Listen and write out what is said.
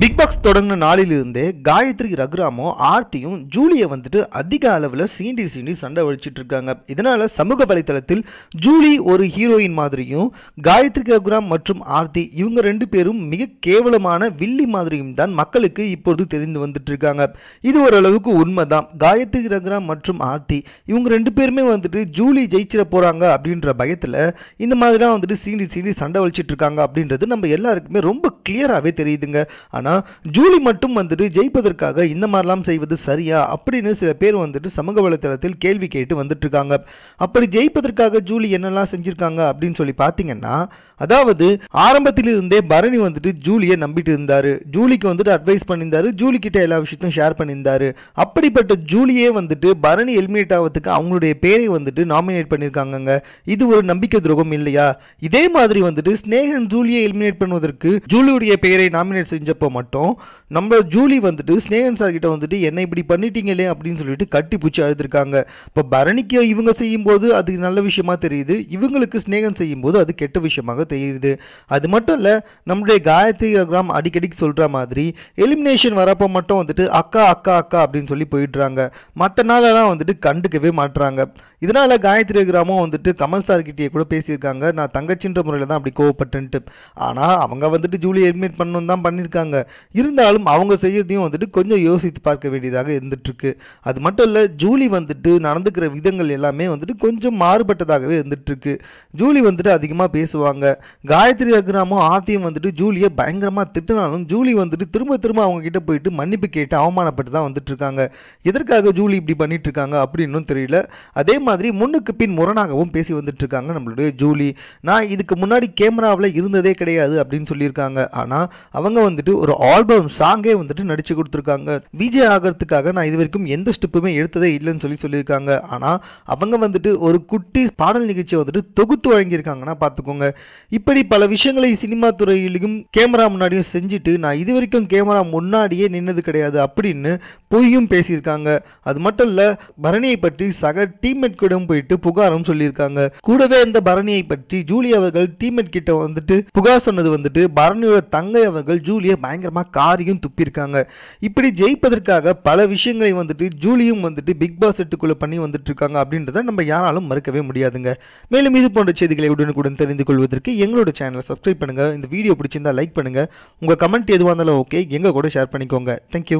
Big pass தொடங்கின நாளிலிருந்தே காயத்ரி ரகுராமும் ஆர்த்தியும் ஜூலியை வந்துட்டு அதிக அளவில் சீண்டி சீண்டி சண்டை வலிச்சிட்டு இருக்காங்க. இதனால சமூக வலைத்தளத்தில் ஜூலி ஒரு ஹீரோயின் மாதிரியும் காயத்ரி ரகுராம் மற்றும் ஆர்த்தி இவங்க ரெண்டு பேரும் மிக கேவலமான வில்லி மாதிரியும் தான் மக்களுக்கு இப்பொழுது தெரிந்து வந்துட்டு இருக்காங்க. இது ஓரளவுக்கு உண்மைதான். காயத்ரி ரகுராம் மற்றும் ஆர்த்தி இவங்க ரெண்டு பேருமே வந்துட்டு ஜூலி ஜெயிச்சிட போறாங்க அப்படின்ற பயத்தில் இந்த மாதிரிலாம் வந்துட்டு சீண்டி சீண்டி சண்டை வலிச்சிட்டு இருக்காங்க அப்படின்றது நம்ம எல்லாருக்குமே ரொம்ப கிளியராகவே தெரியுதுங்க. ஆனால் ஜூலி மட்டும் வந்துட்டு ஜெயிப்பதற்காக இந்த மாதிரிலாம் செய்வது சரியா? அப்படின்னு சில பேர் வந்துட்டு சமூக வலைத்தளத்தில் கேள்வி கேட்டு வந்துட்டுருக்காங்க. அப்படி ஜெயிப்பதற்காக ஜூலி என்னெல்லாம் செஞ்சுருக்காங்க அப்படின்னு சொல்லி பார்த்தீங்கன்னா அதாவது ஆரம்பத்திலிருந்தே பரணி வந்துட்டு ஜூலியை நம்பிட்டு இருந்தார். ஜூலிக்கு வந்துட்டு அட்வைஸ் பண்ணியிருந்தாரு. ஜூலி கிட்ட எல்லா விஷயத்தையும் ஷேர் பண்ணியிருந்தாரு. அப்படிப்பட்ட ஜூலியே வந்துட்டு பரணி எலிமினேட் ஆகிறதுக்கு அவங்களுடைய பேரை வந்துட்டு நாமினேட் பண்ணியிருக்காங்கங்க. இது ஒரு நம்பிக்கை துரோகம் இல்லையா? இதே மாதிரி வந்துட்டு ஸ்னேகன் ஜூலியை எலிமினேட் பண்ணுவதற்கு ஜூலியுடைய பெயரை நாமினேட் செஞ்சப்போ மட்டும். நம்ம ஜூலி வந்துட்டு ஸ்னேகன் சார் கிட்ட வந்துட்டு என்ன இப்படி பண்ணிட்டீங்களே? அப்படின்னு சொல்லிட்டு கட்டி பூச்சி அழுதுருக்காங்க. இப்போ பரணிக்கு இவங்க செய்யும்போது அது நல்ல விஷயமா தெரியுது. இவங்களுக்கு ஸ்னேகன் செய்யும்போது அது கெட்ட விஷயமாக தெரியுது. அது மட்டும் இல்லை நம்முடைய காயத்ரி ரகுராம் அடிக்கடிக்கு சொல்கிற மாதிரி எலிமினேஷன் வரப்போ மட்டும் வந்துட்டு அக்கா அக்கா அக்கா அப்படின்னு சொல்லி போயிடுறாங்க. மற்ற நாளெல்லாம் வந்துட்டு கண்டுக்கவே மாட்டுறாங்க இதனால் காயத்ரி கிராமம் வந்துட்டு கமல் சார்கிட்டயே கூட பேசியிருக்காங்க. நான் தங்கச்சின்ற முறையில் தான் அப்படி கோவப்பட்டேன்ட்டு. ஆனால் அவங்க வந்துட்டு ஜூலி எலிமினேட் பண்ணணும் தான் பண்ணியிருக்காங்க. இருந்தாலும் அவங்க செய்யறதையும் வந்துட்டு கொஞ்சம் யோசித்து பார்க்க வேண்டியதாக இருந்துட்டுருக்கு. அது மட்டும் இல்லை ஜூலி வந்துட்டு நடந்துக்கிற விதங்கள் எல்லாமே வந்துட்டு கொஞ்சம் மாறுபட்டதாகவே இருந்துட்டுருக்கு. ஜூலி வந்துட்டு அதிகமாக பேசுவாங்க. காயத்ரி அக்ராமும் ஆர்த்தியும் வந்துட்டு ஜூலியை பயங்கரமாக திட்டினாலும் ஜூலி வந்துட்டு திரும்ப திரும்ப அவங்க கிட்ட போயிட்டு மன்னிப்பு கேட்டு அவமானப்பட்டு தான் வந்துட்டுருக்காங்க. எதற்காக ஜூலி இப்படி பண்ணிட்டு இருக்காங்க அப்படின்னும் தெரியல. அதே மாதிரி முன்னுக்கு பின் முரணாகவும் பேசி வந்துட்டுருக்காங்க நம்மளுடைய ஜூலி. நான் இதுக்கு முன்னாடி கேமராவில் இருந்ததே கிடையாது அப்படின்னு சொல்லியிருக்காங்க. ஆனால் அவங்க வந்துட்டு ஒரு ஆல்பம் சாங்கே வந்துட்டு நடிச்சு கொடுத்துருக்காங்க. விஜய் ஆகிறதுக்காக நான் இது வரைக்கும் எந்த ஸ்டெப்புமே எடுத்ததே இல்லைன்னு சொல்லி சொல்லியிருக்காங்க. ஆனால் அவங்க வந்துட்டு ஒரு குட்டி பாடல் நிகழ்ச்சியை வந்துட்டு தொகுத்து வழங்கியிருக்காங்கன்னா பார்த்துக்கோங்க. இப்படி பல விஷயங்களை சினிமா துறையிலையும் கேமரா முன்னாடியும் செஞ்சுட்டு நான் இது வரைக்கும் கேமரா முன்னாடியே நின்னது கிடையாது அப்படின்னு பொய்யும் பேசியிருக்காங்க. அது மட்டும் இல்லை பரணியை பற்றி சக டீம்மேட் கூட போயிட்டு புகாரும் சொல்லியிருக்காங்க. கூடவே இந்த பரணியை பற்றி ஜூலி அவர்கள் டீம்மேட் கிட்ட வந்துட்டு புகார் சொன்னது வந்துட்டு பரணியோட தங்கை அவர்கள் ஜூலியை பயங்கரமாக காரியும் துப்பியிருக்காங்க. இப்படி ஜெயிப்பதற்காக பல விஷயங்களை வந்துட்டு ஜூலியும் வந்துட்டு பிக் பாஸ் எட்டுக்குள்ளே பண்ணி வந்துட்டு இருக்காங்க அப்படின்றத நம்ம யாராலும் மறுக்கவே முடியாதுங்க. மேலும் இது போன்ற செய்திகளை உடனுக்குடன் தெரிந்து கொள்வதற்கு எங்களோட சேனலை சப்ஸ்கிரைப் பண்ணுங்கள் இந்த வீடியோ பிடிச்சிருந்தா லைக் பண்ணுங்கள் உங்கள் கமெண்ட் எதுவாக இருந்தாலும் ஓகே எங்க கூட ஷேர் பண்ணிக்கோங்க. தேங்க்யூ